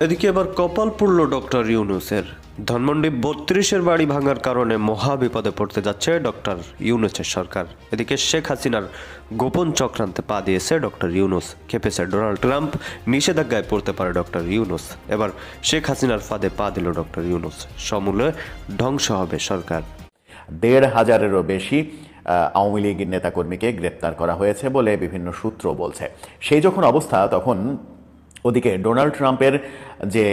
এদিকে এবার কপাল পুড়ল ডক্টর ইউনুসের। ধানমন্ডি বত্রিশের বাড়ি ভাঙার কারণে মহা বিপদে পড়তে যাচ্ছে ডক্টর ইউনুসের সরকার। এদিকে শেখ হাসিনার গোপন চক্রান্তে পা দিয়েছে ডক্টর ইউনুস। খেপেছে ডোনাল্ড ট্রাম্প, নিষেধাজ্ঞায় পড়তে পারে ডক্টর ইউনুস। এবার শেখ হাসিনার ফাঁদে পা দিল ডক্টর ইউনুস। সমূলে ধ্বংস হবে সরকার। দেড় হাজারেরও বেশি আওয়ামী লীগ নেতাকর্মীকে গ্রেপ্তার করা হয়েছে বলে বিভিন্ন সূত্র বলছে। সেই যখন অবস্থা, তখন ওদিকে ডোনাল্ড ট্রাম্পের যে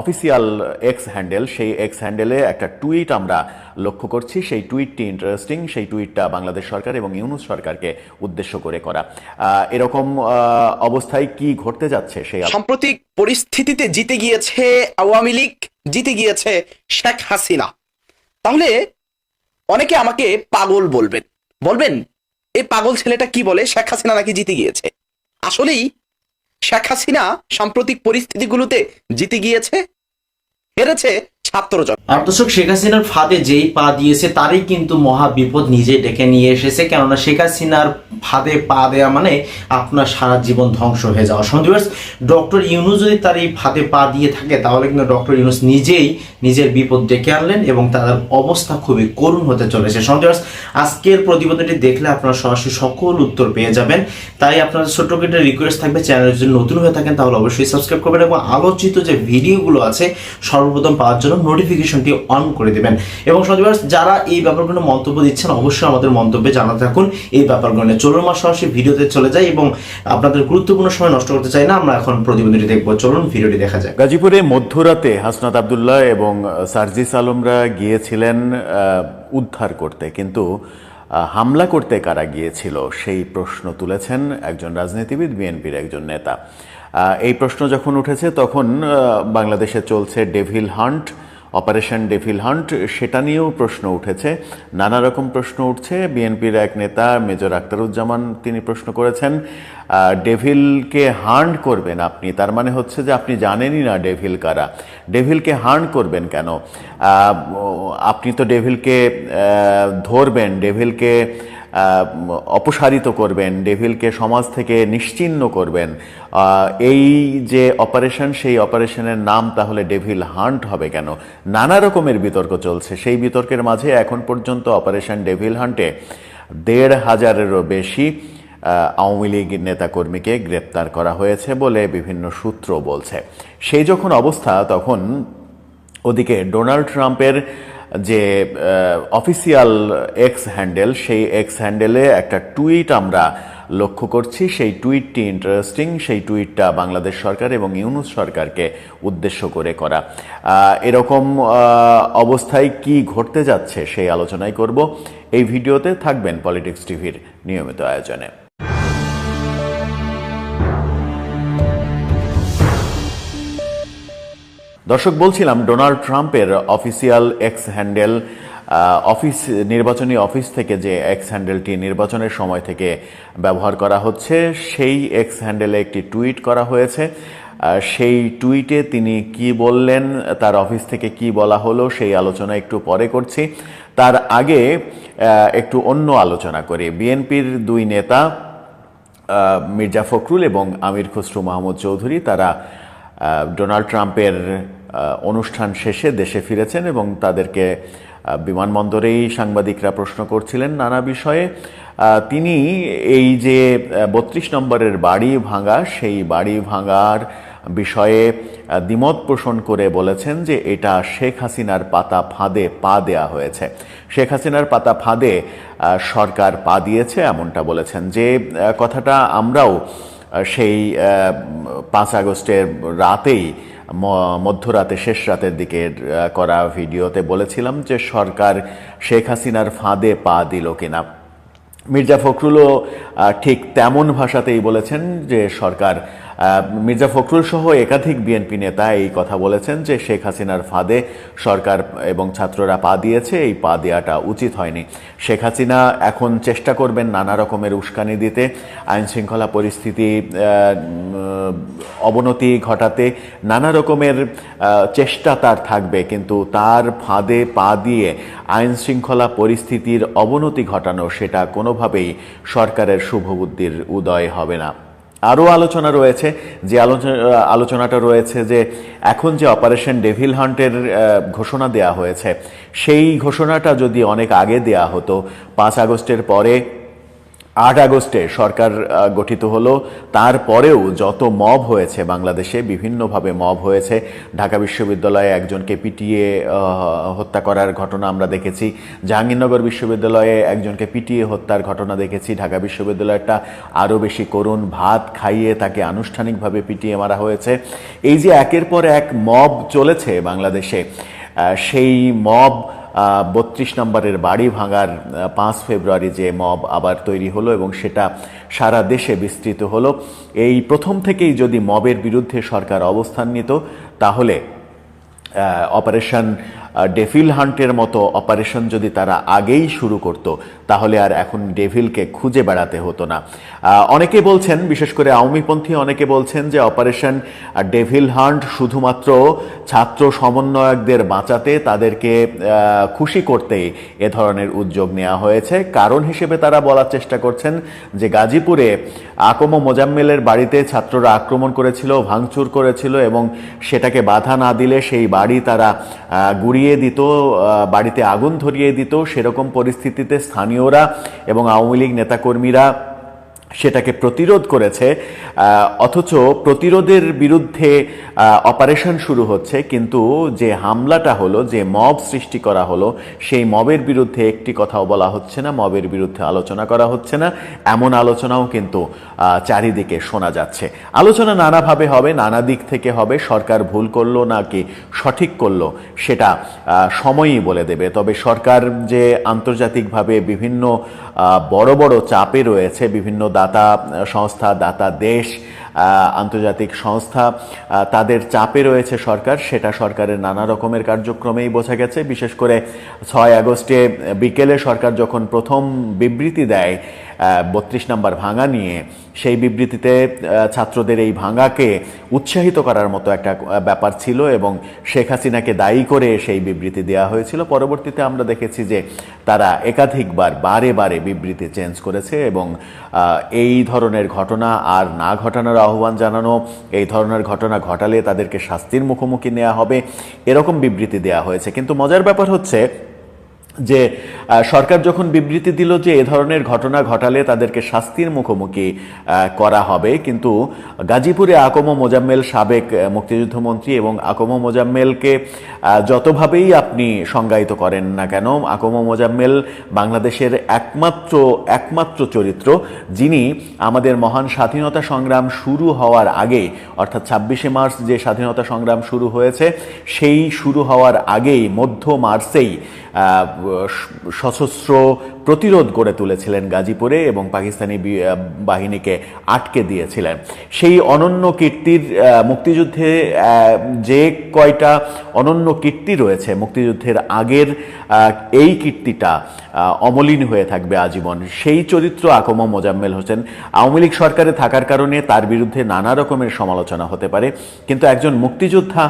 অফিসিয়াল এক্স হ্যান্ডেল সেই এক্স হ্যান্ডেলে একটা টুইট আমরা লক্ষ্য করছি। সেই টুইটটি ইন্টারেস্টিং সেই টুইটটা বাংলাদেশ সরকার এবং ইউনুস সরকারকে উদ্দেশ্য করে করা। এরকম অবস্থায় কি ঘটতে যাচ্ছে সেই সাম্প্রতিক পরিস্থিতিতে জিতে গিয়েছে আওয়ামী লীগ, জিতে গিয়েছে শেখ হাসিনা। তাহলে অনেকে আমাকে পাগল বলবেন। বলবেন এই পাগল ছেলেটা কি বলে? শেখ হাসিনা নাকি জিতে গিয়েছে? আসলেই শেখ হাসিনা সাম্প্রতিক পরিস্থিতিগুলোতে জিতে গিয়েছে হেরেছে ছাত্রজন আর দর্শক শেখ হাসিনার ফাঁদে যেই পা দিয়েছে, তারই কিন্তু মহা বিপদ নিজে ডেকে নিয়ে এসেছে। কেননা শেখ হাসিনার ফাঁদে পা দেয়া মানে আপনার সারা জীবন ধ্বংস হয়ে যাওয়া। সন্ধিবাস ডক্টর ইউনুস যদি তার এই ফাঁদে পা দিয়ে থাকে, তাহলে কিন্তু ডক্টর ইউনুস নিজেই নিজের বিপদ ডেকে আনলেন এবং তার অবস্থা খুবই করুণ হতে চলেছে। সন্ধিবাস আজকের প্রতিবেদনটি দেখলে আপনারা সরাসরি সকল উত্তর পেয়ে যাবেন। তাই আপনাদের ছোট্ট একটা রিকোয়েস্ট থাকবে চ্যানেল যদি নতুন হয়ে থাকেন, তাহলে অবশ্যই সাবস্ক্রাইব করবেন এবং আলোচিত যে ভিডিওগুলো আছে, সর্বপ্রথম পাওয়ার জন্য নোটিফিকেশনটি অন করে দেবেন। এবং সদিবার যারা এই ব্যাপারগুলো মন্তব্য দিচ্ছেন, অবশ্যই আমাদের মন্তব্যে জানাতে থাকুন। এই ব্যাপারগুলো নিয়ে চলুন, আমার সরাসরি ভিডিওতে চলে যাই এবং আপনাদের গুরুত্বপূর্ণ সময় নষ্ট করতে চাই না, আমরা এখন প্রতিবেদনটি দেখব। চলুন, ভিডিওটি দেখা যাক। গাজীপুরে মধ্যরাতে হাসনাত আবদুল্লাহ এবং সার্জিস আলমরা গিয়েছিলেন উদ্ধার করতে। কিন্তু হামলা করতে কারা গিয়েছিল সেই প্রশ্ন তুলেছেন একজন রাজনীতিবিদ, বিএনপির একজন নেতা। এই প্রশ্ন যখন উঠেছে, তখন বাংলাদেশে চলছে devil hunt operation devil hunt, সেটা নিয়েও প্রশ্ন উঠেছে। নানা রকম প্রশ্ন উঠছে। বিএনপির এক নেতা, মেজর আক্তারুজ্জামান তিনি প্রশ্ন করেছেন ডেভিলকে হান্ট করবেন আপনি? তার মানে হচ্ছে যে আপনি জানেনই না ডেভিল কারা। ডেভিলকে হান্ট করবেন কেন? আপনি তো ডেভিলকে ধরবেন। ডেভিলকে অপসারিত করবেন, ডেভিলকে সমাজ থেকে নিশ্চিহ্ন করবেন। এই যে অপারেশন, সেই অপারেশনের নাম তাহলে ডেভিল হান্ট হবে কেন? নানা রকমের বিতর্ক চলছে। সেই বিতর্কের মাঝে এখন পর্যন্ত অপারেশন ডেভিল হান্টে দেড় হাজারেরও বেশি আওয়ামী লীগ নেতাকর্মীকে গ্রেপ্তার করা হয়েছে বলে বিভিন্ন সূত্র বলছে। সেই যখন অবস্থা, তখন ওদিকে ডোনাল্ড ট্রাম্পের যে অফিসিয়াল এক্স হ্যান্ডেল সেই এক্স হ্যান্ডেলে একটা টুইট আমরা লক্ষ্য করছি। সেই টুইটটি ইন্টারেস্টিং সেই টুইটটা বাংলাদেশ সরকার এবং ইউনুস সরকারকে উদ্দেশ্য করে করা। এরকম অবস্থায় কি ঘটতে যাচ্ছে সেই আলোচনাই করব। এই ভিডিওতে থাকবেন পলিটিক্স টিভির নিয়মিত আয়োজনে। দর্শক, বলছিলাম, ডোনাল্ড ট্রাম্পের অফিসিয়াল এক্স হ্যান্ডেল অফিস, নির্বাচনী অফিস থেকে যে এক্স হ্যান্ডেলটি নির্বাচনের সময় থেকে ব্যবহার করা হচ্ছে, সেই এক্স হ্যান্ডেলে একটি টুইট করা হয়েছে। সেই টুইটে তিনি কি বললেন, তার অফিস থেকে কি বলা হলো, সেই আলোচনা একটু পরে করছি। তার আগে একটু অন্য আলোচনা করি। বিএনপির দুই নেতা মির্জা ফখরুল এবং আমির খসরু মাহমুদ চৌধুরী, তারা ডোনাল্ড ট্রাম্পের অনুষ্ঠান শেষে দেশে ফিরেছেন এবং তাদেরকে বিমানবন্দরেই সাংবাদিকরা প্রশ্ন করছিলেন নানা বিষয়ে। তিনি এই যে বত্রিশ নম্বরের বাড়ি ভাঙা, সেই বাড়ি ভাঙার বিষয়ে দ্বিমত পোষণ করে বলেছেন যে এটা শেখ হাসিনার পাতা ফাঁদে পা দেয়া হয়েছে। শেখ হাসিনার পাতা ফাঁদে সরকার পা দিয়েছে এমনটা বলেছেন যে কথাটা আমরাও সেই পাঁচ আগস্টের রাতেই মধ্যরাতে, শেষ রাতের দিকে করা ভিডিওতে বলেছিলাম যে সরকার শেখ হাসিনার ফাঁদে পা দিল কিনা। মির্জা ফখরুলও ঠিক তেমন ভাষাতেই বলেছেন যে সরকার মির্জা ফখরুল সহ একাধিক বিএনপি নেতা এই কথা বলেছেন যে শেখ হাসিনার ফাঁদে সরকার এবং ছাত্ররা পা দিয়েছে, এই পা দেওয়াটা উচিত হয়নি। শেখ হাসিনা এখন চেষ্টা করবেন নানা রকমের উস্কানি দিতে, আইন শৃঙ্খলা পরিস্থিতি অবনতি ঘটাতে নানা রকমের চেষ্টা তার থাকবে, কিন্তু তার ফাঁদে পা দিয়ে আইন শৃঙ্খলা পরিস্থিতির অবনতি ঘটানো সেটা কোনোভাবেই সরকারের শুভবুদ্ধির উদয় হবে না। আরও আলোচনা রয়েছে, যে আলোচনা, আলোচনাটা রয়েছে যে এখন যে অপারেশন ডেভিল হান্টের ঘোষণা দেয়া হয়েছে, সেই ঘোষণাটা যদি অনেক আগে দেয়া হতো, পাঁচ আগস্টের পরে আট আগস্টে সরকার গঠিত হলো। তারপরেও যত মব হয়েছে বাংলাদেশে, বিভিন্নভাবে মব হয়েছে। ঢাকা বিশ্ববিদ্যালয়ে একজনকে পিটিয়ে হত্যা করার ঘটনা আমরা দেখেছি। জাহাঙ্গীরনগর বিশ্ববিদ্যালয়ে একজনকে পিটিয়ে হত্যার ঘটনা দেখেছি। ঢাকা বিশ্ববিদ্যালয়টা আরও বেশি করুণ, ভাত খাইয়ে তাকে আনুষ্ঠানিকভাবে পিটিয়ে মারা হয়েছে। এই যে একের পর এক মব চলেছে বাংলাদেশে সেই মব বত্রিশ নম্বরের বাড়ি ভাঙার পাঁচ ফেব্রুয়ারি যে মব আবার তৈরি হলো এবং সেটা সারা দেশে বিস্তৃত হলো। এই প্রথম থেকেই যদি মবের বিরুদ্ধে সরকার অবস্থান নিত, তাহলে অপারেশন ডেভিল হান্টের মতো অপারেশন যদি তারা আগেই শুরু করত, তাহলে আর এখন ডেভিলকে খুঁজে বেড়াতে হতো না। অনেকে বলছেন, বিশেষ করে আওয়ামীপন্থী অনেকে বলছেন যে অপারেশন ডেভিল হান্ট শুধুমাত্র ছাত্র সমন্বয়কদের বাঁচাতে, তাদেরকে খুশি করতেই এ ধরনের উদ্যোগ নেওয়া হয়েছে। কারণ হিসেবে তারা বলার চেষ্টা করছেন যে গাজীপুরে আকম মোজাম্মেলের বাড়িতে ছাত্ররা আক্রমণ করেছিল, ভাঙচুর করেছিল এবং সেটাকে বাধা না দিলে সেই বাড়ি তারা গুড়িয়ে দিত বাড়িতে আগুন ধরিয়ে দিত। সেরকম পরিস্থিতিতে স্থানীয়রা এবং আওয়ামী লীগ নেতাকর্মীরা সেটাকে প্রতিরোধ করেছে অথচ প্রতিরোধের বিরুদ্ধে অপারেশন শুরু হচ্ছে, কিন্তু যে হামলাটা হলো, যে মব সৃষ্টি করা হলো, সেই মবের বিরুদ্ধে একটি কথাও বলা হচ্ছে না, মবের বিরুদ্ধে আলোচনা করা হচ্ছে না, এমন আলোচনাও কিন্তু চারিদিকে শোনা যাচ্ছে। আলোচনা নানাভাবে হবে, নানা দিক থেকে হবে, সরকার ভুল করল নাকি সঠিক করল, সেটা সময়ই বলে দেবে। তবে সরকার যে আন্তর্জাতিকভাবে বিভিন্ন বড় বড় চাপে রয়েছে, বিভিন্ন দাতা সংস্থা, দাতা দেশ আন্তর্জাতিক সংস্থা তাদের চাপে রয়েছে সরকার। সেটা সরকারের নানা রকমের কার্যক্রমেই বোঝা গেছে। বিশেষ করে ছয় আগস্টে বিকেলে সরকার যখন প্রথম বিবৃতি দেয় বত্রিশ নম্বর ভাঙা নিয়ে সেই বিবৃতিতে ছাত্রদের এই ভাঙাকে উৎসাহিত করার মতো একটা ব্যাপার ছিল এবং শেখ হাসিনাকে দায়ী করে সেই বিবৃতি দেওয়া হয়েছিল। পরবর্তীতে আমরা দেখেছি যে তারা একাধিকবার বারে বারে বিবৃতি চেঞ্জ করেছে এবং এই ধরনের ঘটনা আর না ঘটানোর আহ্বান জানানো, এই ধরনের ঘটনা ঘটালে তাদেরকে শাস্তির মুখোমুখি নেওয়া হবে, এরকম বিবৃতি দেওয়া হয়েছে। কিন্তু মজার ব্যাপার হচ্ছে যে সরকার যখন বিবৃতি দিল যে এ ধরনের ঘটনা ঘটালে তাদেরকে শাস্তির মুখোমুখি করা হবে, কিন্তু গাজীপুরে আকম মোজাম্মেল সাবেক মুক্তিযুদ্ধমন্ত্রী এবং আকম মোজাম্মেলকে যতভাবেই আপনি সংজ্ঞায়িত করেন না কেন, আকম মোজাম্মেল বাংলাদেশের একমাত্র একমাত্র চরিত্র, যিনি আমাদের মহান স্বাধীনতা সংগ্রাম শুরু হওয়ার আগে, অর্থাৎ ছাব্বিশে মার্চ যে স্বাধীনতা সংগ্রাম শুরু হয়েছে, সেই শুরু হওয়ার আগেই, মধ্য মার্চেই সশস্ত্র প্রতিরোধ গড়ে তুলেছিলেন গাজীপুরে এবং পাকিস্তানি বাহিনীকে আটকে দিয়েছিলেন। সেই অনন্য কীর্তির মুক্তিযুদ্ধে যে কয়টা অনন্য কীর্তি রয়েছে, মুক্তিযুদ্ধের আগের এই কীর্তিটা অমলিন হয়ে থাকবে আজীবন। সেই চরিত্র আকম মোজাম্মেল হোসেন আওয়ামী লীগ সরকারে থাকার কারণে তার বিরুদ্ধে নানা রকমের সমালোচনা হতে পারে। কিন্তু একজন মুক্তিযোদ্ধা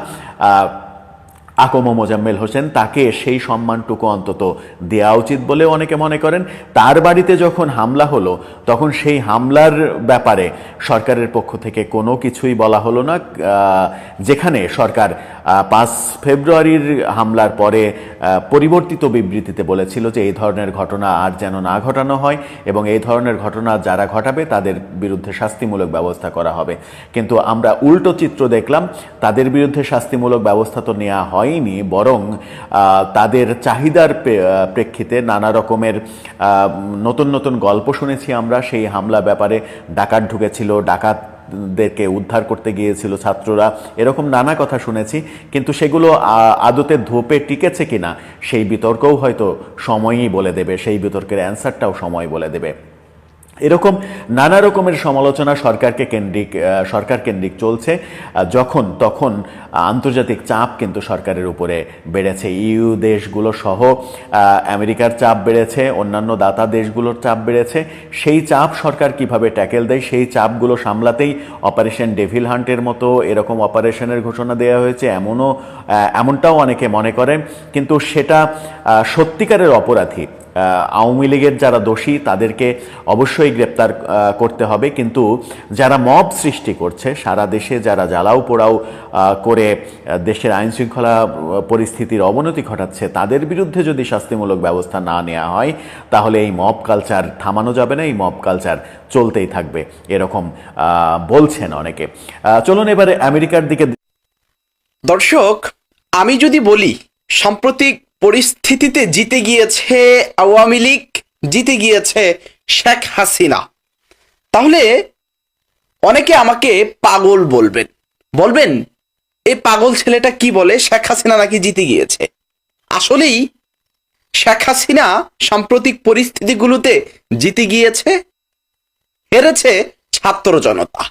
আকম মোজাম্মেল হোসেন তাকে সেই সম্মানটুকু অন্তত দেওয়া উচিত বলে অনেকে মনে করেন। তার বাড়িতে যখন হামলা হলো, তখন সেই হামলার ব্যাপারে সরকারের পক্ষ থেকে কোনো কিছুই বলা হলো না যেখানে সরকার পাঁচ ফেব্রুয়ারির হামলার পরে পরিবর্তিত বিবৃতিতে বলেছিল যে এই ধরনের ঘটনা আর যেন না ঘটানো হয় এবং এই ধরনের ঘটনা যারা ঘটাবে তাদের বিরুদ্ধে শাস্তিমূলক ব্যবস্থা করা হবে। কিন্তু আমরা উল্টো চিত্র দেখলাম, তাদের বিরুদ্ধে শাস্তিমূলক ব্যবস্থা তো নেওয়া হয়নি, বরং তাদের চাহিদার প্রেক্ষিতে নানা রকমের নতুন নতুন গল্প শুনেছি আমরা। সেই হামলা ব্যাপারে ডাকাত ঢুকেছিল, ডাকাত দেরকে উদ্ধার করতে গিয়েছিল ছাত্ররা। এরকম নানা কথা শুনেছি, কিন্তু সেগুলো আদতে ধোপে টিকেছে কিনা, সেই বিতর্কও হয়তো সময়ই বলে দেবে, সেই বিতর্কের অ্যান্সারটাও সময় বলে দেবে। এরকম নানা রকমের সমালোচনা সরকারকে কেন্দ্রিক সরকার কেন্দ্রিক চলছে যখন তখন আন্তর্জাতিক চাপ কিন্তু সরকারের উপরে বেড়েছে। ইউ দেশগুলো সহ আমেরিকার চাপ বেড়েছে, অন্যান্য দাতা দেশগুলোর চাপ বেড়েছে। সেই চাপ সরকার কীভাবে ট্যাকেল দেয়, সেই চাপগুলো সামলাতেই অপারেশন ডেভিল হান্টের মতো এরকম অপারেশনের ঘোষণা দেওয়া হয়েছে, এমনও এমনটাও অনেকে মনে করেন। কিন্তু সেটা সত্যিকারের অপরাধী আওয়ামী লীগের যারা দোষী, তাদেরকে অবশ্যই গ্রেপ্তার করতে হবে। কিন্তু যারা মব সৃষ্টি করছে, সারা দেশে যারা জ্বালাও পোড়াও করে দেশের আইন শৃঙ্খলা পরিস্থিতির অবনতি ঘটাচ্ছে, তাদের বিরুদ্ধে যদি শাস্তিমূলক ব্যবস্থা না নেওয়া হয়, তাহলে এই মব কালচার থামানো যাবে না, এই মব কালচার চলতেই থাকবে, এরকম বলছেন অনেকে। চলুন এবারে আমেরিকার দিকে দর্শক, আমি যদি বলি, সাম্প্রতিক পরিস্থিতিতে জিতে গিয়েছে আওয়ামী লীগ, জিতে গিয়েছে শেখ হাসিনা। তাহলে অনেকে আমাকে পাগল বলবেন। বলবেন এই পাগল ছেলেটা কি বলে? শেখ হাসিনা নাকি জিতে গিয়েছে? আসলেই শেখ হাসিনা সাম্প্রতিক পরিস্থিতিগুলোতে জিতে গিয়েছে, হেরেছে ছাত্র জনতা।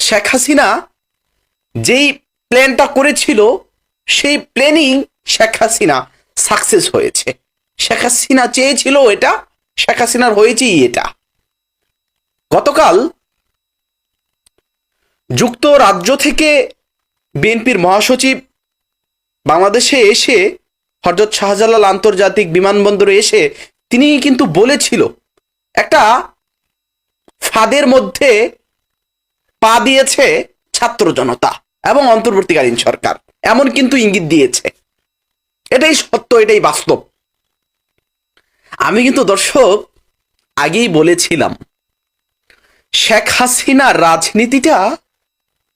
শেখ হাসিনা যেই প্ল্যানটা করেছিল, সেই প্ল্যানিং শেখ হাসিনা সাকসেস হয়েছে। শেখ হাসিনা চেয়েছিল এটা, শেখ হাসিনার হয়েছেই এটা। গতকাল যুক্তরাজ্য থেকে বিএনপির মহাসচিব বাংলাদেশে এসে, হরজত শাহজালাল আন্তর্জাতিক বিমানবন্দরে এসে তিনি কিন্তু বলেছিল, একটা ফাঁদের মধ্যে পা দিয়েছে ছাত্র জনতা এবং অন্তর্বর্তীকালীন সরকার। এমন কিন্তু ইঙ্গিত দিয়েছে। এটাই সত্য, এটাই বাস্তব। আমি কিন্তু দর্শক, আগেই বলেছিলাম, শেখ হাসিনার রাজনীতিটা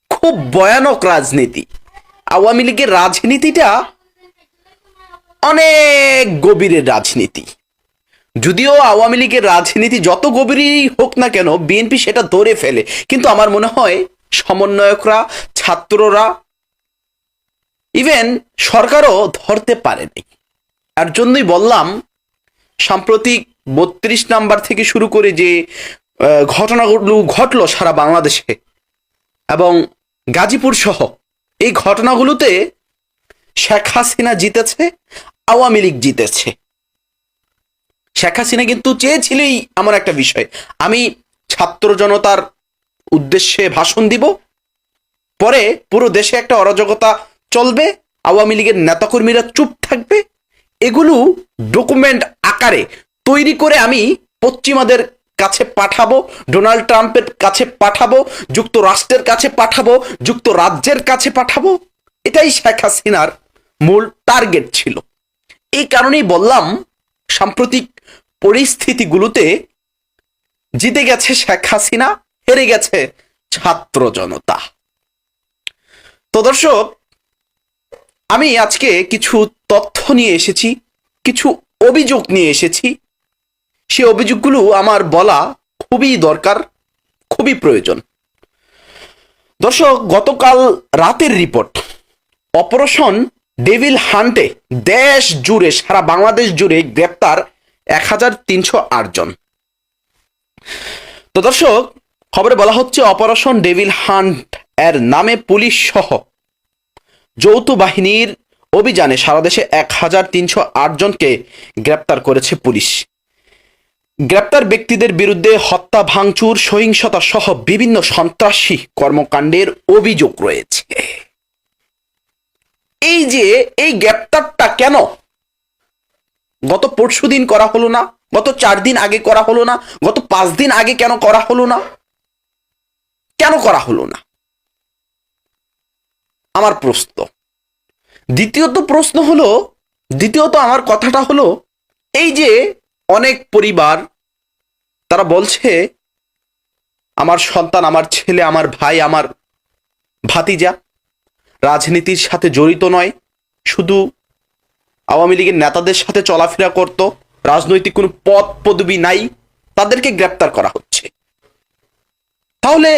খুব ভয়ানক রাজনীতি। আওয়ামী লীগের রাজনীতিটা অনেক গভীরের রাজনীতি। যদিও আওয়ামী লীগের রাজনীতি যত গভীরই হোক না কেন, বিএনপি সেটা ধরে ফেলে। কিন্তু আমার মনে হয়, সমন্বয়করা, ছাত্ররা ইভেন সরকারও ধরতে পারেনি। তার জন্যই বললাম সাম্প্রতিক বত্রিশ নাম্বার থেকে শুরু করে যে ঘটনাগুলো ঘটলো সারা বাংলাদেশে এবং গাজীপুর সহ, এই ঘটনাগুলোতে শেখ হাসিনা জিতেছে, আওয়ামী লীগ জিতেছে। শেখ হাসিনা কিন্তু চেয়েছিলই এমন একটা বিষয়। আমি ছাত্র জনতার উদ্দেশ্যে ভাষণ দিব, পরে পুরো দেশে একটা অরাজকতা চলবে, আওয়ামী লীগের নেতাকর্মীরা চুপ থাকবে। এগুলো ডকুমেন্ট আকারে তৈরি করে আমি পশ্চিমাদের কাছে পাঠাবো, ডোনাল্ড ট্রাম্পের কাছে পাঠাবো, যুক্তরাষ্ট্রের কাছে পাঠাবো, যুক্তরাজ্যের কাছে পাঠাবো। এটাই শেখ হাসিনার মূল টার্গেট ছিল। এই কারণেই বললাম, সাম্প্রতিক পরিস্থিতিগুলোতে জিতে গেছে শেখ হাসিনা, হেরে গেছে ছাত্র জনতা। তো দর্শক আমি আজকে কিছু তথ্য নিয়ে এসেছি, কিছু অভিযোগ নিয়ে এসেছি। সে অভিযোগগুলো আমার বলা খুবই দরকার, খুবই প্রয়োজন। দর্শক, গতকাল রাতের রিপোর্ট। অপারেশন ডেভিল হান্টে দেশ জুড়ে, সারা বাংলাদেশ জুড়ে গ্রেপ্তার এক হাজার তিনশো আট জন। তো দর্শক, খবরে বলা হচ্ছে অপারেশন ডেভিল হান্ট এর নামে পুলিশ সহ যৌথ বাহিনীর অভিযানে সারা দেশে এক হাজার তিনশো আট জনকে গ্রেপ্তার করেছে পুলিশ। গ্রেপ্তার ব্যক্তিদের বিরুদ্ধে হত্যা, ভাঙচুর, সহিংসতা সহ বিভিন্ন সন্ত্রাসী কর্মকাণ্ডের অভিযোগ রয়েছে। এই যে, এই গ্রেপ্তারটা কেন? গত পরশু দিন করা হলো না, গত চার দিন আগে করা হলো না, গত পাঁচ দিন আগে কেন করা হলো না? কেন করা হলো না? আমার প্রশ্ন। দ্বিতীয়ত প্রশ্ন হলো, দ্বিতীয়ত আমার কথাটা হলো, এই যে অনেক পরিবার, তারা বলছে, আমার সন্তান, আমার ছেলে, আমার ভাই, আমার ভাতিজা রাজনীতির সাথে জড়িত নয়, শুধু আওয়ামী লীগের নেতাদের সাথে চলাফেরা করত, রাজনৈতিক কোনো পদ, পদবি নাই, তাদেরকে গ্রেপ্তার করা হচ্ছে। তাহলে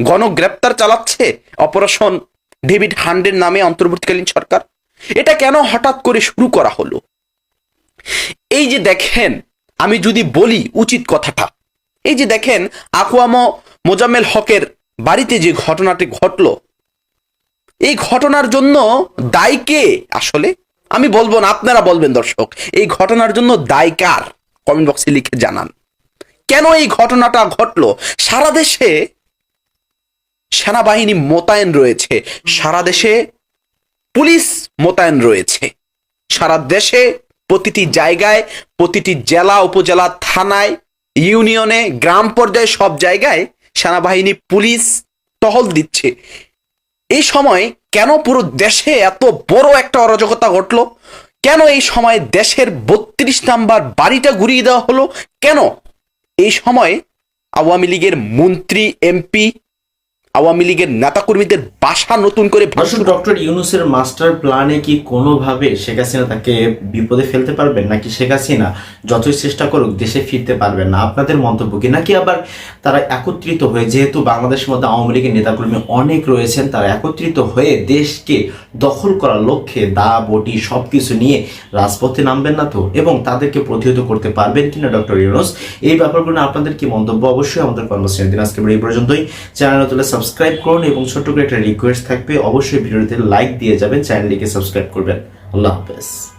গণগ্রেপ্তার চালাচ্ছে, অপারেশন ডেভিড হান্ডের নামে অন্তর্বর্তীকালীন সরকার। এটা কেন হঠাৎ করে শুরু করা হলো? এই যে দেখেন, আমি যদি বলি উচিত কথাটা, এই যে দেখেন, আকুয়াম মোজাম্মেল হকের বাড়িতে যে ঘটনাটি ঘটলো, এই ঘটনার জন্য দায় কে? আসলে আমি বলব না, আপনারা বলবেন দর্শক, এই ঘটনার জন্য দায় কার? কমেন্ট বক্সে লিখে জানান। কেন এই ঘটনাটা ঘটলো? সারা দেশে সেনাবাহিনী মোতায়েন রয়েছে, সারা দেশে পুলিশ মোতায়েন রয়েছে। সারা দেশে প্রতিটি জায়গায়, প্রতিটি জেলা, উপজেলা, থানায়, ইউনিয়নে, গ্রাম পর্যায়ে সব জায়গায় সেনাবাহিনী পুলিশ টহল দিচ্ছে। এই সময় কেন পুরো দেশে এত বড় একটা অরাজকতা ঘটলো? কেন এই সময় দেশের বত্রিশ নাম্বার বাড়িটা ঘুরিয়ে দেওয়া হলো? কেন? এই সময় আওয়ামী লীগের মন্ত্রী, এমপি আওয়ামী লীগের নেতাকর্মীদের বাসা নতুন করে ডক্টর ইউনুসের মাস্টার প্ল্যানে কি কোনোভাবে শেখ হাসিনা তাকে বিপদে ফেলতে পারবেন? নাকি শেখ হাসিনা যতই চেষ্টা করুক দেশে ফিরতে পারবেন না? আপনাদের মন্তব্য কি? নাকি আবার তারা একত্রিত হয়ে যেহেতু বাংলাদেশের মধ্যে আওয়ামী লীগের নেতাকর্মী অনেক রয়েছেন তারা একত্রিত হয়ে দেশকে দখল করার লক্ষ্যে দা, বটি সব কিছু নিয়ে রাজপথে নামবেন না তো? এবং তাদেরকে প্রতিহত করতে পারবেন কিনা, ডক্টর ইউনুস? এই ব্যাপারগুলো আপনাদের কি মন্তব্য? অবশ্যই আমাদের কর্মশ্রেণী দিন আজকে এই পর্যন্তই। চ্যানেল তুলে সাবস্ক্রাইব করুন এবং ছোট্ট করে একটা রিকোয়েস্ট থাকবে। অবশ্যই ভিডিওতে লাইক দিয়ে যাবেন চ্যানেলটিকে সাবস্ক্রাইব করবেন। আল্লাহ হাফেজ।